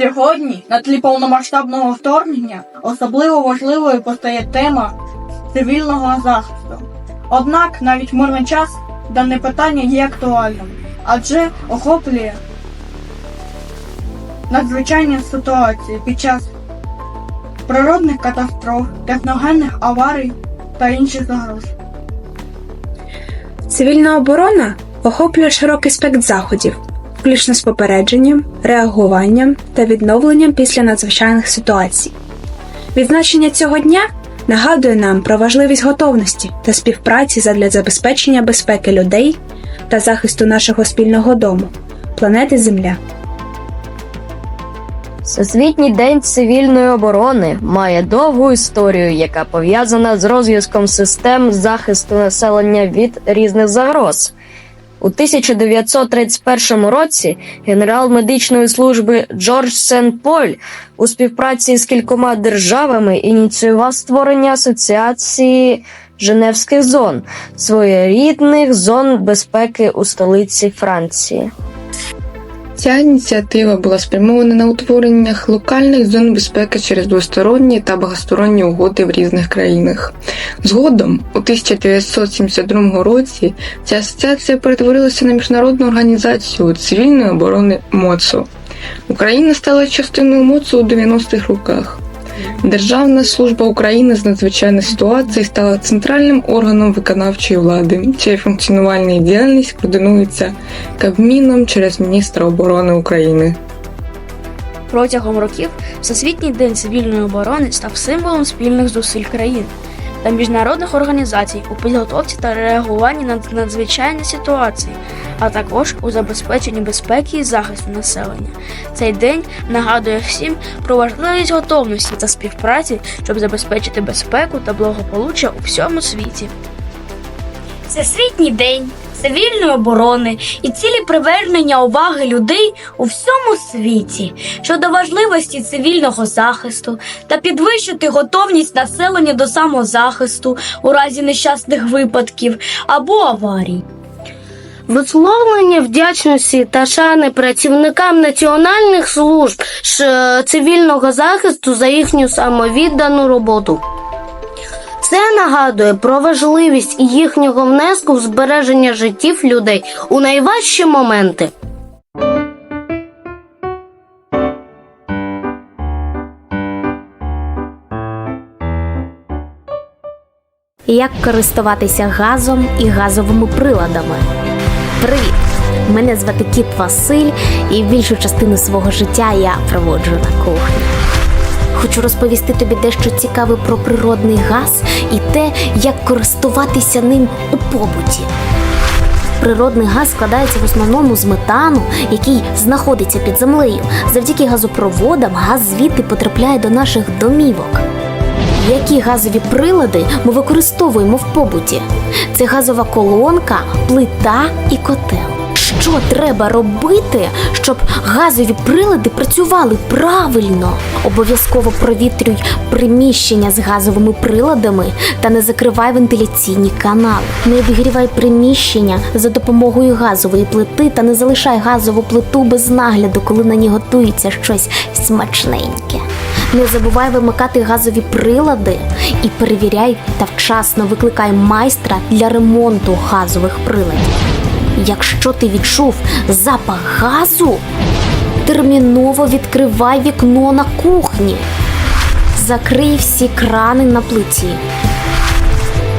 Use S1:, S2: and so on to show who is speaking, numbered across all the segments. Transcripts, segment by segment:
S1: Сьогодні, на тлі повномасштабного вторгнення, особливо важливою постає тема цивільного захисту. Однак навіть в мирний час дане питання є актуальним, адже охоплює надзвичайні ситуації під час природних катастроф, техногенних аварій та інших загроз.
S2: Цивільна оборона охоплює широкий спектр заходів, включно з попередженням, реагуванням та відновленням після надзвичайних ситуацій. Відзначення цього дня нагадує нам про важливість готовності та співпраці задля забезпечення безпеки людей та захисту нашого спільного дому планети Земля.
S3: Всесвітній день цивільної оборони має довгу історію, яка пов'язана з розв'язком систем захисту населення від різних загроз. У 1931 році генерал медичної служби Джордж Сен-Поль у співпраці з кількома державами ініціював створення асоціації Женевських зон, своєрідних зон безпеки у столиці Франції.
S4: Ця ініціатива була спрямована на утворення локальних зон безпеки через двосторонні та багатосторонні угоди в різних країнах. Згодом, у 1972 році, ця асоціація перетворилася на міжнародну організацію цивільної оборони МОЦУ. Україна стала частиною МОЦУ у 90-х роках. Державна служба України з надзвичайних ситуацій стала центральним органом виконавчої влади, чия функціонування і діяльність координується Кабміном через міністра оборони України.
S5: Протягом років Всесвітній день цивільної оборони став символом спільних зусиль країн та міжнародних організацій у підготовці та реагуванні на надзвичайні ситуації, а також у забезпеченні безпеки і захисту населення. Цей день нагадує всім про важливість готовності та співпраці, щоб забезпечити безпеку та благополуччя у всьому світі.
S6: Всесвітній день цивільної оборони і цілі привернення уваги людей у всьому світі щодо важливості цивільного захисту та підвищити готовність населення до самозахисту у разі нещасних випадків або аварій.
S7: Висловлення вдячності та шани працівникам національних служб цивільного захисту за їхню самовіддану роботу. Це нагадує про важливість їхнього внеску в збереження життів людей у найважчі моменти.
S8: Як користуватися газом і газовими приладами? Привіт! Мене звати Кіт Василь, і більшу частину свого життя я проводжу на кухні. Хочу розповісти тобі дещо цікаве про природний газ і те, як користуватися ним у побуті. Природний газ складається в основному з метану, який знаходиться під землею. Завдяки газопроводам газ звідти потрапляє до наших домівок. Які газові прилади ми використовуємо в побуті? Це газова колонка, плита і котел. Що треба робити, щоб газові прилади працювали правильно? Обов'язково провітрюй приміщення з газовими приладами та не закривай вентиляційні канали. Не обігрівай приміщення за допомогою газової плити та не залишай газову плиту без нагляду, коли на ній готується щось смачненьке. Не забувай вимикати газові прилади і перевіряй та вчасно викликай майстра для ремонту газових приладів. Якщо ти відчув запах газу, терміново відкривай вікно на кухні. Закрий всі крани на плиті.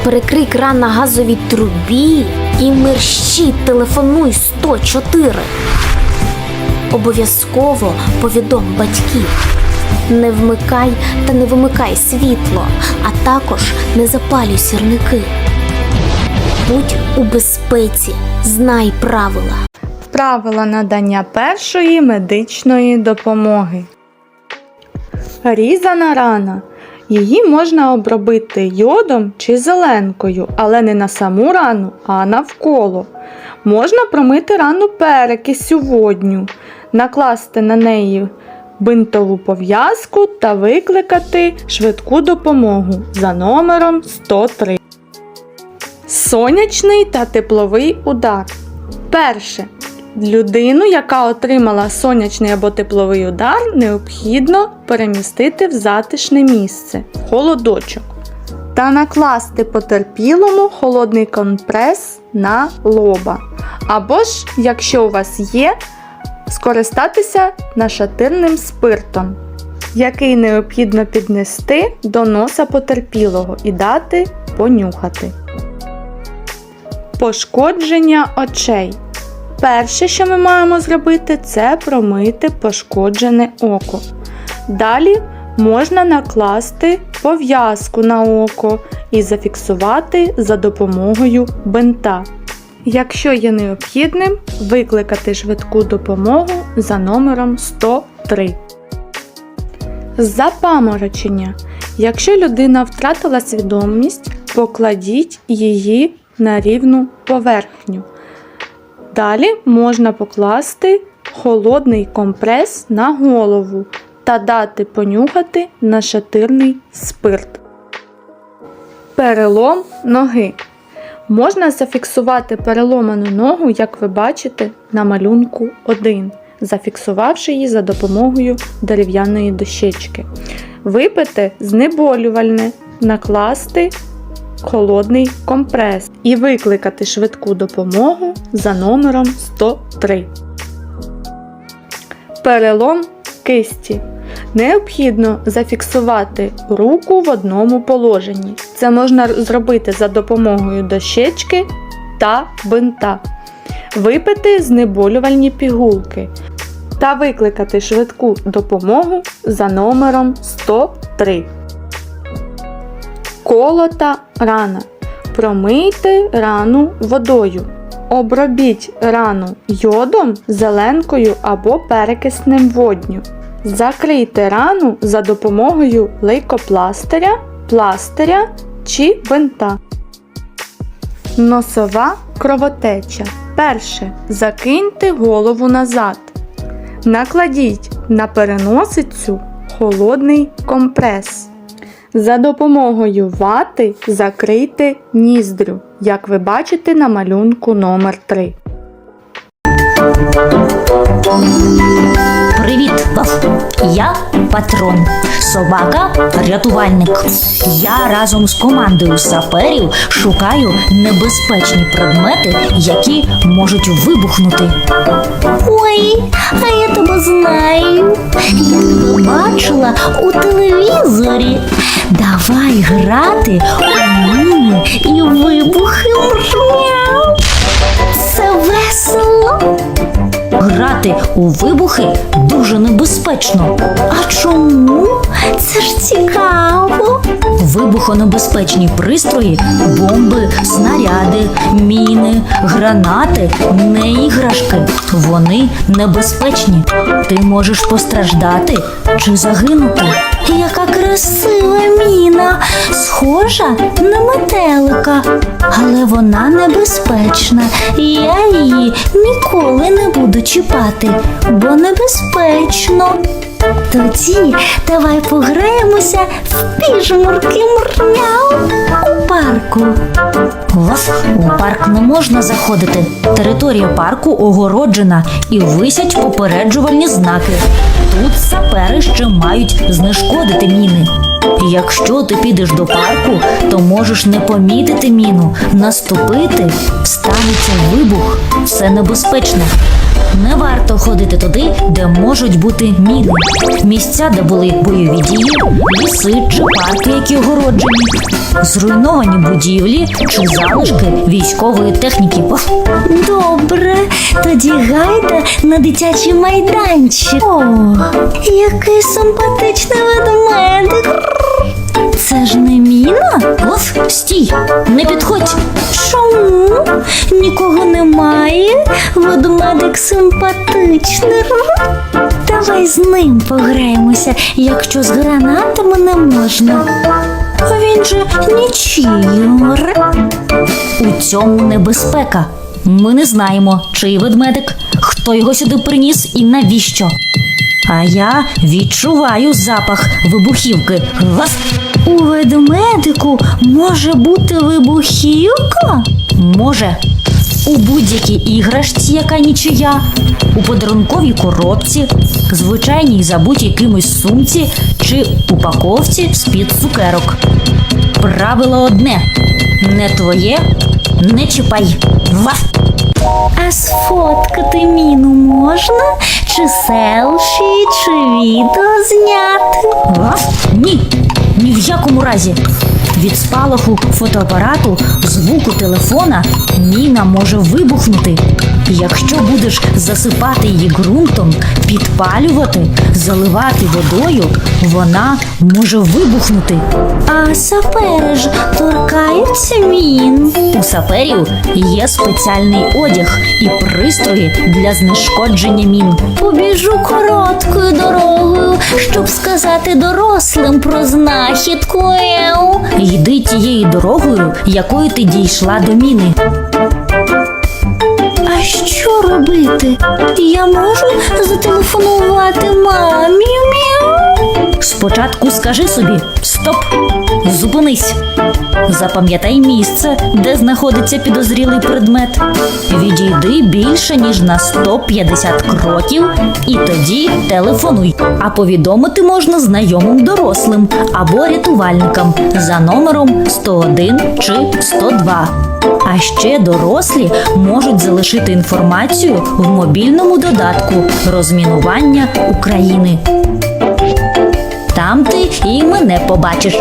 S8: Перекрий кран на газовій трубі і мерщій телефонуй 104. Обов'язково повідом батьків. Не вмикай та не вимикай світло, а також не запалюй сірники. Будь у безпеці, знай правила.
S9: Правила надання першої медичної допомоги. Різана рана. Її можна обробити йодом чи зеленкою, але не на саму рану, а навколо. Можна промити рану перекисю водню, накласти на неї бинтову пов'язку та викликати швидку допомогу за номером 103. Сонячний та тепловий удар. Перше. Людину, яка отримала сонячний або тепловий удар, необхідно перемістити в затишне місце холодочок та накласти потерпілому холодний компрес на лоба. Або ж, якщо у вас є, скористатися нашатирним спиртом, який необхідно піднести до носа потерпілого і дати понюхати. Пошкодження очей. Перше, що ми маємо зробити, це промити пошкоджене око. Далі можна накласти пов'язку на око і зафіксувати за допомогою бинта. Якщо є необхідним, викликати швидку допомогу за номером 103. Запаморочення. Якщо людина втратила свідомість, покладіть її на рівну поверхню. Далі можна покласти холодний компрес на голову та дати понюхати нашатирний спирт. Перелом ноги. Можна зафіксувати переломану ногу, як ви бачите, на малюнку 1, зафіксувавши її за допомогою дерев'яної дощечки. Випити знеболювальне, накласти холодний компрес і викликати швидку допомогу за номером 103. Перелом кисті. Необхідно зафіксувати руку в одному положенні. Це можна зробити за допомогою дощечки та бинта. Випити знеболювальні пігулки та викликати швидку допомогу за номером 103. Колота рана. Промийте рану водою. Обробіть рану йодом, зеленкою або перекиснем водню. Закрийте рану за допомогою лейкопластиря, пластиря чи бинта. Носова кровотеча. Перше. Закиньте голову назад. Накладіть на переносицю холодний компрес. За допомогою вати закрийте ніздрю, як ви бачите на малюнку номер 3.
S10: Привіт, Я патрон, собака-рятувальник. Я разом з командою саперів шукаю небезпечні предмети, які можуть вибухнути. Ой, а я тебе знаю. Я тебе бачила у телевізорі. Давай грати у міни і вибухи. Мряу. Це весело. Грати у вибухи дуже небезпечно. А чому? Це ж цікаво. Вибухонебезпечні пристрої, бомби, снаряди, міни, гранати не іграшки. Вони небезпечні. Ти можеш постраждати чи загинути. Яка красива міна, схожа на метелика, але вона небезпечна. Я її ніколи не буду чіпати, бо небезпечно. Тоді давай пограємося в піжмурки мурняу парку. Вас у парк не можна заходити. Територія парку огороджена і висять попереджувальні знаки. Тут сапери ще мають знешкодити міни. Якщо ти підеш до парку, то можеш не помітити міну, наступити, станеться вибух. Все небезпечно. Не варто ходити туди, де можуть бути міни. Місця, де були бойові дії, ліси чи парки, які огороджені, зруйновані будівлі чи залишки військової техніки. Добре, тоді гайда на дитячий майданчик. О, який симпатичний ведмедик. Це ж не міна? Оф, стій, не підходь. Чому? Нікого немає. Ведмедик симпатичний. Давай з ним пограємося, якщо з гранатами не можна. Він же нічийор. У цьому небезпека. Ми не знаємо, чий ведмедик, хто його сюди приніс і навіщо. А я відчуваю запах вибухівки. Вас у ведмедику може бути вибухівка? Може. у будь-якій іграшці, яка нічия, у подарунковій коробці, звичайній забутій кимось сумці чи упаковці з-під цукерок. Правило одне: не твоє, не чіпай. Ваф! А сфоткати міну можна? Чи селфі, чи відео зняти? Ні, ні в якому разі. Від спалаху фотоапарату, звуку телефона міна може вибухнути. Якщо будеш засипати її ґрунтом, підпалювати, заливати водою, вона може вибухнути. А сапери ж торкаються мін. У саперів є спеціальний одяг і пристрої для знешкодження мін. Побіжу короткою дорогою, щоб сказати дорослим про знахідку. Йди тією дорогою, якою ти дійшла до міни. А що робити? Я можу зателефонувати мамі? Спочатку скажи собі стоп, зупинись. Запам'ятай місце, де знаходиться підозрілий предмет. Відійди більше ніж на 150 кроків, і тоді телефонуй. А повідомити можна знайомим дорослим або рятувальникам за номером 101 чи 102. А ще дорослі можуть залишити інформацію в мобільному додатку розмінування України. Там ти і мене побачиш.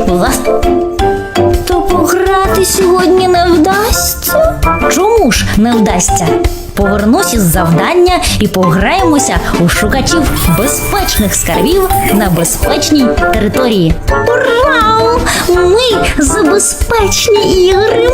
S10: То пограти сьогодні не вдасться? Чому ж не вдасться? Повернусь із завдання і пограємося у шукачів безпечних скарбів на безпечній території. Ура! Ми за безпечні ігри!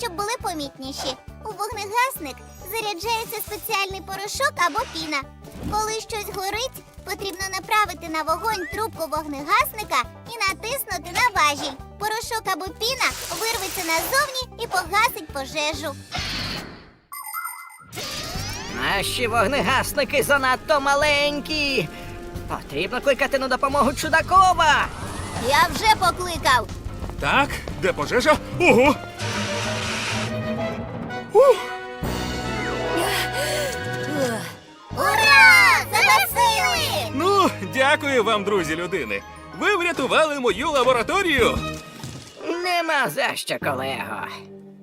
S11: Щоб були помітніші. У вогнегасник заряджається спеціальний порошок або піна. Коли щось горить, потрібно направити на вогонь трубку вогнегасника і натиснути на важіль. Порошок або піна вирветься назовні і погасить пожежу.
S12: Наші вогнегасники занадто маленькі. Потрібно кликати на допомогу Чудакова.
S11: Я вже покликав.
S12: Так, де пожежа? Ого!
S11: Ура! Загасили!
S12: ну, дякую вам, друзі людини. Ви врятували мою лабораторію.
S13: Нема за що, колего.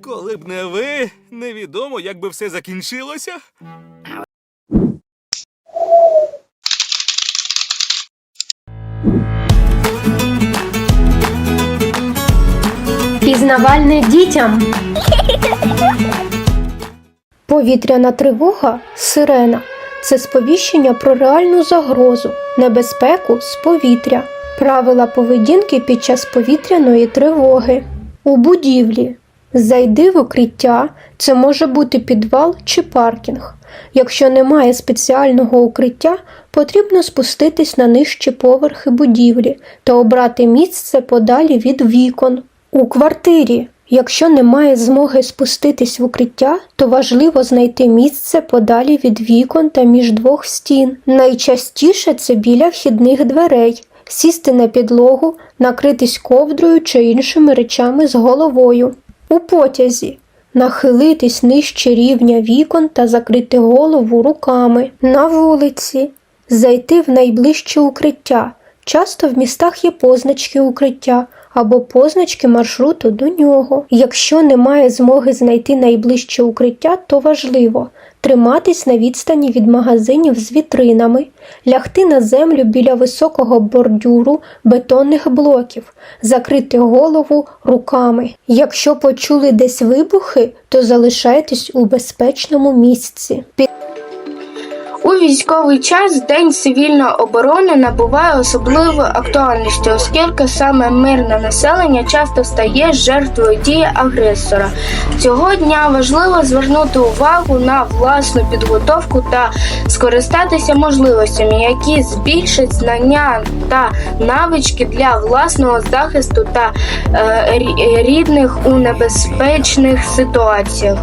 S12: Коли б не ви, невідомо, як би все закінчилося.
S14: Пізнавальне дітям. Повітряна тривога сирена це сповіщення про реальну загрозу, небезпеку з повітря, правила поведінки під час повітряної тривоги. У будівлі зайди в укриття, це може бути підвал чи паркінг. Якщо немає спеціального укриття, потрібно спуститись на нижчі поверхи будівлі та обрати місце подалі від вікон. У квартирі, якщо немає змоги спуститись в укриття, то важливо знайти місце подалі від вікон та між двох стін. Найчастіше це біля вхідних дверей, сісти на підлогу, накритись ковдрою чи іншими речами з головою. У потязі нахилитись нижче рівня вікон та закрити голову руками. На вулиці зайти в найближче укриття. Часто в містах є позначки укриття або позначки маршруту до нього. Якщо немає змоги знайти найближче укриття, то важливо триматись на відстані від магазинів з вітринами, лягти на землю біля високого бордюру бетонних блоків, закрити голову руками. Якщо почули десь вибухи, то залишайтесь у безпечному місці.
S7: У військовий час День цивільної оборони набуває особливої актуальності, оскільки саме мирне населення часто стає жертвою дії агресора. Цього дня важливо звернути увагу на власну підготовку та скористатися можливостями, які збільшать знання та навички для власного захисту та е, рідних у небезпечних ситуаціях.